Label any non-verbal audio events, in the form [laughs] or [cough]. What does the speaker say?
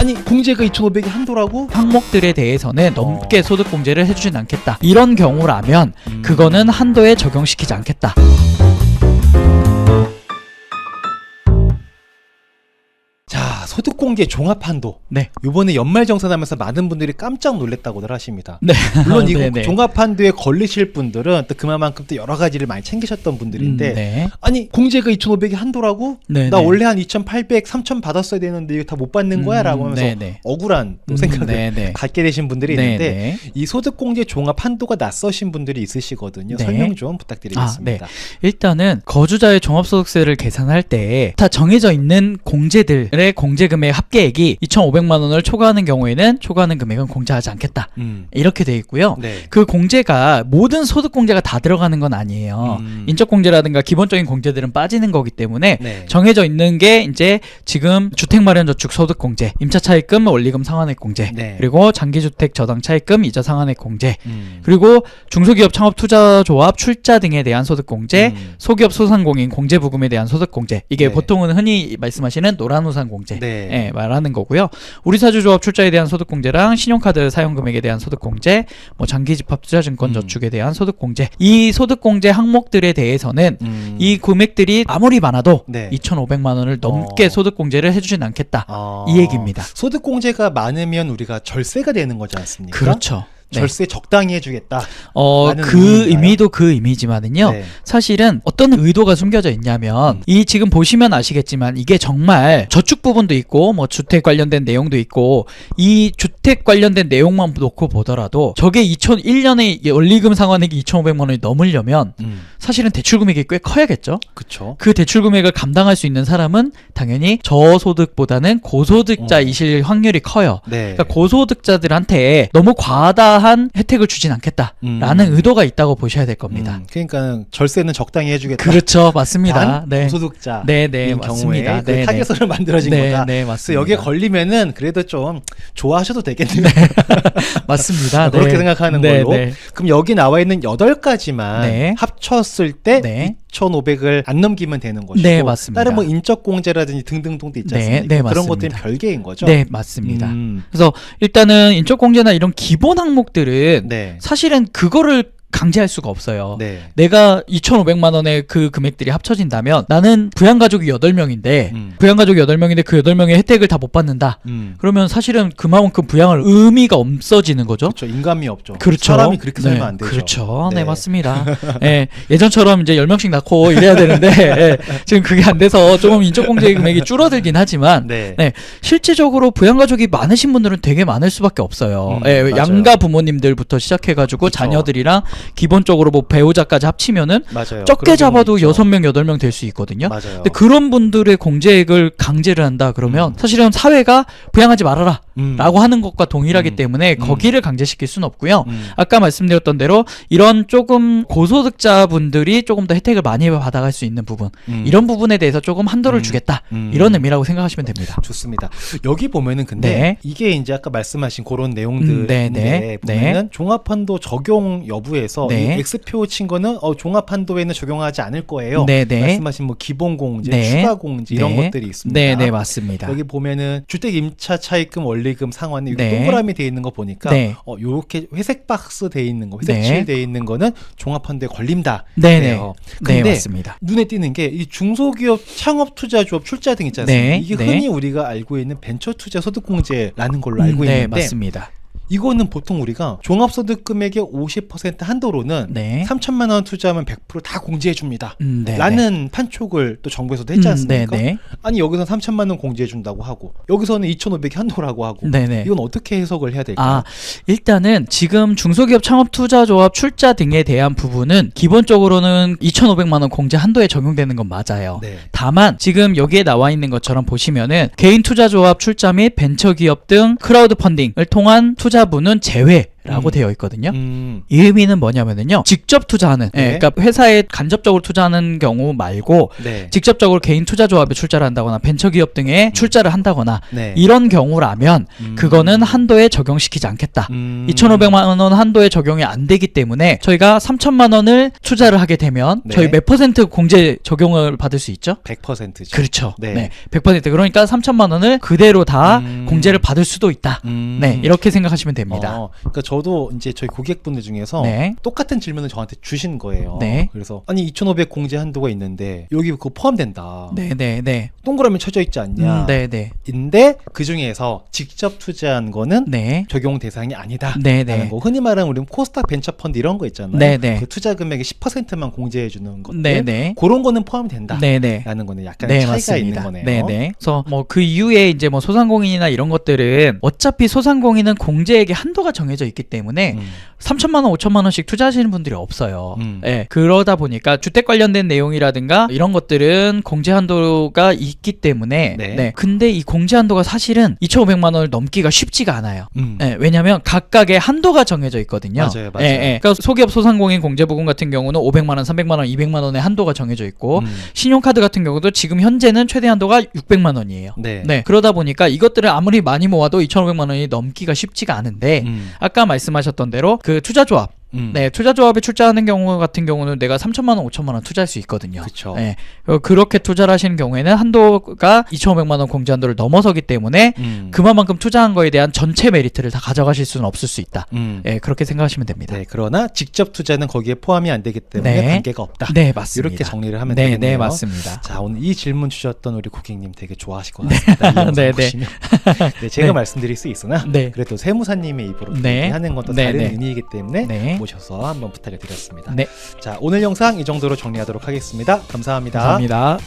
아니 공제가 2,500이 한도라고? 항목들에 대해서는 어. 넘게 소득 공제를 해주진 않겠다. 이런 경우라면 음. 그거는 한도에 적용시키지 않겠다. 자 소득공제 종합 한도 네. 이번에 연말 정산하면서 많은 분들이 깜짝 놀랐다고들 하십니다. 네. 물론 이거 [laughs] 네네. 종합 한도에 걸리실 분들은 또 그만큼 또 여러 가지를 많이 챙기셨던 분들인데 음, 네. 아니 공제가 2,500이 한도라고? 네, 나 네. 원래 한 2,800, 3,000 받았어야 되는데 이거 다 못 받는 거야? 라고 하면서 네, 네. 억울한 또 음, 생각을 네, 네. 갖게 되신 분들이 네, 있는데 네. 이 소득 공제 종합 한도가 낯서신 분들이 있으시거든요. 네. 설명 좀 부탁드리겠습니다. 일단은 거주자의 종합소득세를 계산할 때 다 정해져 있는 공제들의 공제 금액 합계액이 2,500만 원을 초과하는 경우에는 초과하는 금액은 공제하지 않겠다. 음. 이렇게 돼 있고요. 네. 그 공제가 모든 소득 공제가 다 들어가는 건 아니에요. 음. 인적 공제라든가 기본적인 공제들은 빠지는 거기 때문에 네. 정해져 있는 게 이제 지금 주택 마련 저축 소득 공제, 임차 차입금, 원리금 상환액 공제, 네. 그리고 장기 주택 저당 차입금, 이자 상환액 공제, 음. 그리고 중소기업 창업 투자 조합 출자 등에 대한 소득 공제, 음. 소기업 소상공인 공제 부금에 대한 소득 공제. 이게 네. 보통은 흔히 말씀하시는 노란 우산 공제. 네. 예, 말하는 거고요. 우리 사주조합 출자에 대한 소득 공제랑 신용카드 사용 금액에 대한 소득 공제, 뭐 장기 집합 투자 증권 음. 저축에 대한 소득 공제. 이 소득 공제 항목들에 대해서는 음. 이 금액들이 아무리 많아도 네. 2,500만 원을 넘게 어. 소득 공제를 해주진 않겠다. 아. 이 얘기입니다. 소득공제가 많으면 우리가 절세가 되는 거지 않습니까? 그렇죠. 네. 절세 적당히 해주겠다. 어, 그 의미인가요? 의미도 그 의미지만은요. 네. 사실은 어떤 의도가 숨겨져 있냐면 음. 이 지금 보시면 아시겠지만 이게 정말 저축 부분도 있고 뭐 주택 관련된 내용도 있고 이 주택 관련된 내용만 놓고 보더라도 저게 2001년에 원리금 상환액이 2,500만 원이 넘으려면 음. 사실은 대출 금액이 꽤 커야겠죠. 그쵸. 그 대출 금액을 감당할 수 있는 사람은 당연히 저소득보다는 고소득자이실 확률이 커요. 네. 그러니까 고소득자들한테 너무 과다 한 혜택을 주진 않겠다라는 음. 의도가 있다고 보셔야 될 겁니다. 음, 그러니까 절세는 적당히 해주겠다. 그렇죠, 맞습니다. 단 네, 고소득자. 네, 네, 인 맞습니다. 그 네, 타겟으로 만들어진 네, 거다. 네, 그래서 맞습니다. 여기에 걸리면은 그래도 좀 좋아하셔도 되겠네요. [laughs] 맞습니다. 그렇게 네. 생각하는 네, 걸로. 네. 그럼 여기 나와 있는 여덟 가지만 네. 합쳤을 때 네. 2,500을 안 넘기면 되는 것이고 네, 맞습니다. 다른 뭐 인적 공제라든지 등등등도 있지 네, 않습니까? 네, 그런 맞습니다. 것들은 별개인 거죠. 네, 맞습니다. 음, 그래서 일단은 인적 공제나 이런 기본 항목들은 네. 사실은 그거를 강제할 수가 없어요. 네. 내가 2,500만 원의 그 금액들이 합쳐진다면 나는 부양 가족이 8명인데 음. 부양 가족이 8명인데 그 8명의 혜택을 다 못 받는다. 음. 그러면 사실은 그만큼 부양할 의미가 없어지는 거죠. 그렇죠. 인감이 없죠. 그렇죠. 사람이 그렇게 살면 네, 안 되죠. 그렇죠. 네, 네. 맞습니다. 예, [laughs] 예전처럼 이제 10명씩 낳고 이래야 되는데 예, 지금 그게 안 돼서 조금 인적 공제 금액이 줄어들긴 하지만 네. 네, 실질적으로 부양 가족이 많으신 분들은 되게 많을 수밖에 없어요. 음, 예, 맞아요. 양가 부모님들부터 시작해 가지고 그쵸. 자녀들이랑 기본적으로 뭐 배우자까지 합치면은 맞아요. 적게 잡아도. 여섯 명 여덟 명 될 수 있거든요. 맞아요. 근데 그런 분들의 공제액을 강제를 한다 그러면 음. 사실은 사회가 부양하지 말아라 음. 라고 하는 것과 동일하기 음. 때문에 음. 거기를 강제시킬 수는 없고요. 음. 아까 말씀드렸던 대로 이런 조금 고소득자분들이 조금 더 혜택을 많이 받아갈 수 있는 부분 음. 이런 부분에 대해서 조금 한도를 음. 주겠다 음. 이런 의미라고 생각하시면 됩니다. 좋습니다. 여기 보면은 근데 네. 이게 이제 아까 말씀하신 그런 내용들인데 음, 네, 네, 보면은 종합한도 적용 여부에서 네. 이 X표 친 거는 어, 종합한도에는 적용하지 않을 거예요. 네, 네. 말씀하신 뭐 기본공제, 네. 추가공제 이런 네. 것들이 있습니다. 네, 네, 맞습니다. 여기 보면은 주택 임차 차입금 원리 금 상환이 네. 동그라미 돼 있는 거 보니까 네. 어 요렇게 회색 박스 돼 있는 거, 회색 네. 칠돼 있는 거는 종합한도에 걸린다. 네, 네. 그래요. 네, 근데 맞습니다. 눈에 띄는 게 이 중소기업 창업 투자 조합 출자 등 있지 않습니까? 네, 이게 네. 흔히 우리가 알고 있는 벤처 투자 소득 공제라는 걸로 알고 음, 네, 있는데 맞습니다. 이거는 보통 우리가 종합소득 금액의 50% 한도로는 네. 3천만 원 투자하면 100%다 공제해 줍니다. 음, 네, 라는 판촉을 또 정부에서도 했지 음, 않습니까? 네, 네. 아니 여기서 3천만 원 공제해 준다고 하고 여기서는 2,500 한도라고 하고 네, 네. 이건 어떻게 해석을 해야 될까요? 아, 일단은 지금 중소기업 창업투자조합 출자 등에 대한 부분은 기본적으로는 2,500만 원 공제 한도에 적용되는 건 맞아요. 네. 다만 지금 여기에 나와 있는 것처럼 보시면은 개인 투자조합 출자 및 벤처기업 등 크라우드 펀딩을 통한 투자 분은 제외 라고 음. 되어 있거든요. 음. 이 의미는 뭐냐면은요. 직접 투자하는, 예, 네. 그러니까 회사에 간접적으로 투자하는 경우 말고 네. 직접적으로 개인 투자 조합에 출자를 한다거나 벤처기업 등에 출자를 한다거나 네. 이런 경우라면 음. 그거는 한도에 적용시키지 않겠다. 음. 2,500만 원 한도에 적용이 안 되기 때문에 저희가 3천만 원을 투자를 하게 되면 네. 저희 몇 퍼센트 공제 적용을 받을 수 있죠? 100%죠. 그렇죠. 네. 네. 100% 그러니까 3천만 원을 그대로 다 음. 공제를 받을 수도 있다. 음. 네, 이렇게 생각하시면 됩니다. 어, 그러니까 저도 이제 저희 고객분들 중에서 네. 똑같은 질문을 저한테 주신 거예요. 네. 그래서 아니 2,500 공제 한도가 있는데 여기 그거 포함된다. 네, 네, 네. 동그라미 쳐져 있지 않냐? 음, 네, 네. 인데 그 중에서 직접 투자한 거는 네. 적용 대상이 아니다. 네, 라는 네. 거. 흔히 말하는 우리 코스닥 벤처 펀드 이런 거 있잖아요. 네, 네. 그 투자 금액의 10%만 공제해 주는 것들. 네, 네. 그런 거는 포함이 된다. 네, 네. 라는 거는 약간 네, 차이가 맞습니다. 있는 거네요. 네, 네. 그래서 뭐 그 이후에 이제 뭐 소상공인이나 이런 것들은 어차피 소상공인은 공제액의 한도가 정해져 있기 때문에 음. 3천만 원, 5천만 원씩 투자하시는 분들이 없어요. 음. 예. 그러다 보니까 주택 관련된 내용이라든가 이런 것들은 공제 한도가 있기 때문에 네. 근데 이 공제 한도가 사실은 2,500만 원을 넘기가 쉽지가 않아요. 음. 예, 왜냐하면 각각의 한도가 정해져 있거든요. 맞아요, 맞아요. 예, 예. 그러니까 소기업 소상공인 공제부금 같은 경우는 500만 원, 300만 원, 200만 원의 한도가 정해져 있고 음. 신용카드 같은 경우도 지금 현재는 최대 한도가 600만 원이에요. 네. 네. 그러다 보니까 이것들을 아무리 많이 모아도 2,500만 원이 넘기가 쉽지가 않은데 음. 아까 말씀하셨던 대로 그 투자 조합, 음. 네 투자 조합에 출자하는 경우 같은 경우는 내가 3천만 원, 5천만 원 투자할 수 있거든요. 그쵸. 네. 어, 그렇게 투자를 하시는 경우에는 한도가 2,500만 원 공제 한도를 넘어서기 때문에 음. 그만큼 투자한 거에 대한 전체 메리트를 다 가져가실 수는 없을 수 있다. 음. 예, 그렇게 생각하시면 됩니다. 네, 그러나 직접 투자는 거기에 포함이 안 되기 때문에 네. 관계가 없다. 네, 맞습니다. 이렇게 정리를 하면 네, 되겠네요. 네, 맞습니다. 자, 오늘 이 질문 주셨던 우리 고객님 되게 좋아하실 것 같습니다. 이 영상 [laughs] 네, 네. 네, 제가 [laughs] 네. 말씀드릴 수 있으나 네. 그래도 세무사님의 입으로 네. 얘기하는 건또 네, 다른 네. 의미이기 때문에 네. 모셔서 한번 부탁을 드렸습니다. 네. 자, 오늘 영상 이 정도로 정리하도록 하겠습니다. 감사합니다. 감사합니다.